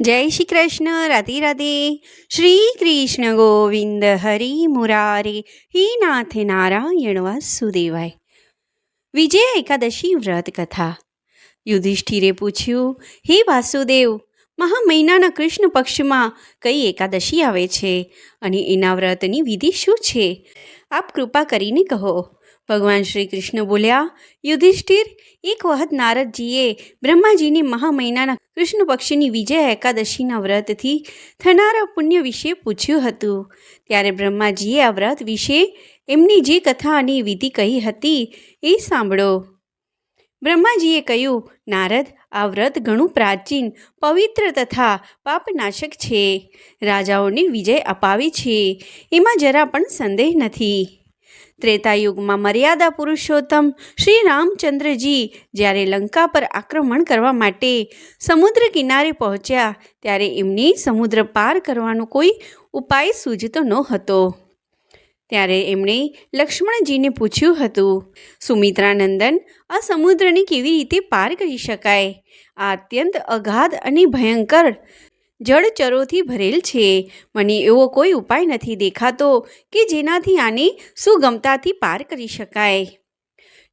જય શ્રી કૃષ્ણ, રાધે રાધે. શ્રી કૃષ્ણ ગોવિંદ હરિ મુરારે, હે નાથ નારાયણ વાસુદેવાય. વિજય એકાદશી વ્રત કથા. યુધિષ્ઠિરે પૂછ્યું, હે વાસુદેવ મહા મહિનાના કૃષ્ણ પક્ષમાં કઈ એકાદશી આવે છે? અને એના વ્રતની વિધિ શું છે? આપ કૃપા કરીને કહો. ભગવાન શ્રી કૃષ્ણ બોલ્યા, યુધિષ્ઠિર, એક વખત નારદજીએ બ્રહ્માજીને મહામહિનાના કૃષ્ણ પક્ષની વિજય એકાદશીના વ્રતથી થનારા પુણ્ય વિશે પૂછ્યું હતું. ત્યારે બ્રહ્માજીએ આ વ્રત વિશે એમની જે કથા અને વિધિ કહી હતી એ સાંભળો. બ્રહ્માજીએ કહ્યું, નારદ, આ વ્રત ઘણું પ્રાચીન, પવિત્ર તથા પાપનાશક છે. રાજાઓને વિજય અપાવે છે. એમાં જરા પણ સંદેહ નથી. ત્રેતાયુગમાં મર્યાદા પુરુષોત્તમ શ્રી રામચંદ્રજી જ્યારે લંકા પર આક્રમણ કરવા માટે સમુદ્ર કિનારે પહોંચ્યા, ત્યારે એમને સમુદ્ર પાર કરવાનો કોઈ ઉપાય સૂઝતો ન હતો. ત્યારે એમણે લક્ષ્મણજીને પૂછ્યું હતું, સુમિત્રાનંદન, આ સમુદ્રને કેવી રીતે પાર કરી શકાય? આ અત્યંત અગાધ અને ભયંકર જળચરોથી ભરેલ છે. મને એવો કોઈ ઉપાય નથી દેખાતો કે જેનાથી આને સુગમતાથી પાર કરી શકાય.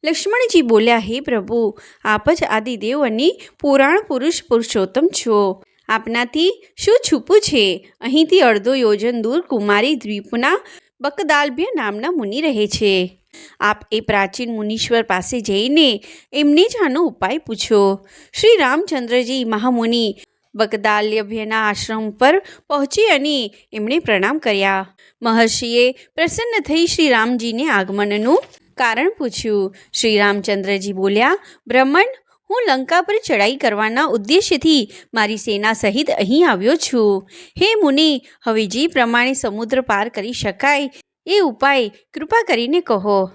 લક્ષ્મણજી બોલ્યા, હે પ્રભુ, આપ જ આદિદેવ અને પુરાણ પુરુષ પુરુષોત્તમ છો. આપનાથી શું છૂપું છે? અહીંથી અડધો યોજન દૂર કુમારી દ્વીપના બકદાલભ્ય નામના મુનિ રહે છે. આપ એ પ્રાચીન મુનીશ્વર પાસે જઈને એમને જ આનો ઉપાય પૂછો. શ્રી રામચંદ્રજી મહામુનિ બગદાલ્યભ્યના આશ્રમ પર પહોંચી અને એમણે પ્રણામ કર્યા. મહર્ષિએ પ્રસન્ન થઈ શ્રી રામજીને આગમનનું કારણ પૂછ્યું. શ્રી રામચંદ્રજી બોલ્યા, બ્રહ્મણ, હું લંકા પર ચડાઈ કરવાના ઉદ્દેશ્યથી મારી સેના સહિત અહીં આવ્યો છું. હે મુનિ, હવે જે પ્રમાણે સમુદ્ર પાર કરી શકાય એ ઉપાય કૃપા કરીને કહો.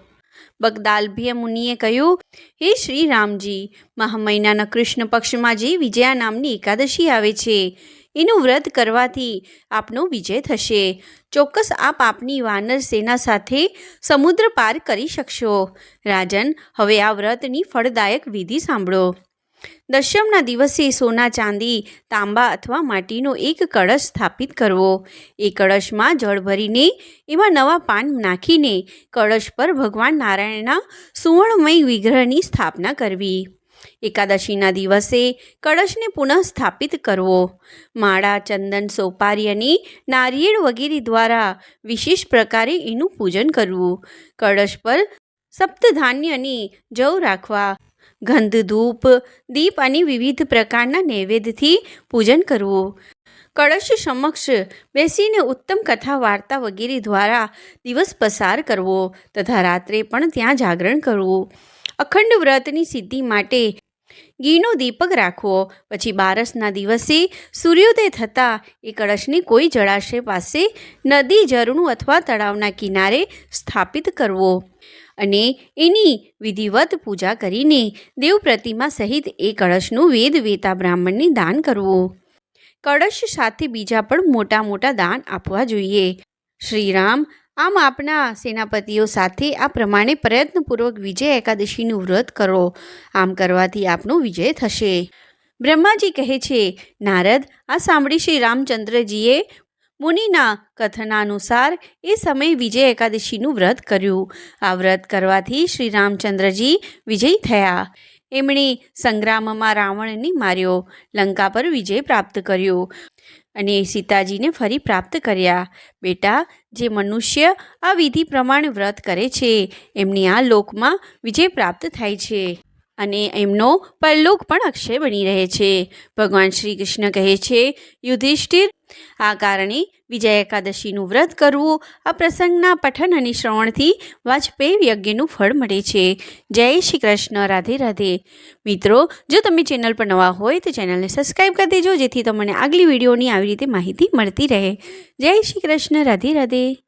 બગદાલભ્ય મુનિએ કહ્યું, હે શ્રી રામજી મહા મહિનાના કૃષ્ણ પક્ષમાં જે વિજયા નામની એકાદશી આવે છે, એનું વ્રત કરવાથી આપનો વિજય થશે. ચોક્કસ આપ આપની વાનર સેના સાથે સમુદ્ર પાર કરી શકશો. રાજન, હવે આ વ્રતની ફળદાયક વિધિ સાંભળો. દશમના દિવસે સોના, ચાંદી, તાંબા અથવા માટીનો એક કળશ સ્થાપિત કરવો. એ કળશમાં જળ ભરીને એમાં નવા પાન નાખીને કળશ પર ભગવાન નારાયણના સુવર્ણમય વિગ્રહની સ્થાપના કરવી. એકાદશીના દિવસે કળશને પુનઃ સ્થાપિત કરવો. માળા, ચંદન, સોપારી અને નારિયેળ વગેરે દ્વારા વિશેષ પ્રકારે એનું પૂજન કરવું. કળશ પર સપ્તધાન્ય અને જવ રાખવા. ગંધ ધૂપ દીપ અને વિવિધ પ્રકારના નૈવેદ્યથી પૂજન કરવું. કળશ સમક્ષ બેસીને ઉત્તમ કથા વાર્તા વગેરે દ્વારા દિવસ પસાર કરવો તથા રાત્રે પણ ત્યાં જાગરણ કરવું. અખંડ વ્રતની સિદ્ધિ માટે ઘીનો દીપક રાખવો. પછી બારસના દિવસે સૂર્યોદય થતાં એ કળશને કોઈ જળાશય પાસે નદી, ઝરણું અથવા તળાવના કિનારે સ્થાપિત કરવો. અને એની વિધિવત પૂજા કરીને દેવ પ્રતિમા સહિત એ કળશનું વેદ વેતા બ્રાહ્મણને દાન કરવું. કળશ સાથે બીજા પણ મોટા મોટા દાન આપવા જોઈએ. શ્રીરામ, આમ આપના સેનાપતિઓ સાથે આ પ્રમાણે પ્રયત્નપૂર્વક વિજય એકાદશીનું વ્રત કરો. આમ કરવાથી આપનો વિજય થશે. બ્રહ્માજી કહે છે, નારદ, આ સાંભળી શ્રી રામચંદ્રજીએ મુનિના કથનાનુસાર એ સમયે વિજય એકાદશીનું વ્રત કર્યું. આ વ્રત કરવાથી શ્રી રામચંદ્રજી વિજય થયા. એમણે સંગ્રામમાં રાવણને માર્યો, લંકા પર વિજય પ્રાપ્ત કર્યો અને સીતાજીને ફરી પ્રાપ્ત કર્યા. બેટા, જે મનુષ્ય આ વિધિ પ્રમાણે વ્રત કરે છે, એમની આ લોકમાં વિજય પ્રાપ્ત થાય છે. અને એમનો પરલોક પણ અક્ષય બની રહે છે. ભગવાન શ્રી કૃષ્ણ કહે છે, યુધિષ્ઠિર, આ કારણે વિજય એકાદશીનું વ્રત કરવું, આ પ્રસંગના પઠન અને શ્રવણથી વાજપેયી યજ્ઞનું ફળ મળે છે. જય શ્રી કૃષ્ણ રાધે રાધે. મિત્રો, જો તમે ચેનલ પર નવા હોય તો ચેનલને સબસ્ક્રાઈબ કરી દેજો, જેથી તમને આગલી વિડીયોની આવી રીતે માહિતી મળતી રહે. જય શ્રી કૃષ્ણ રાધે રાધે.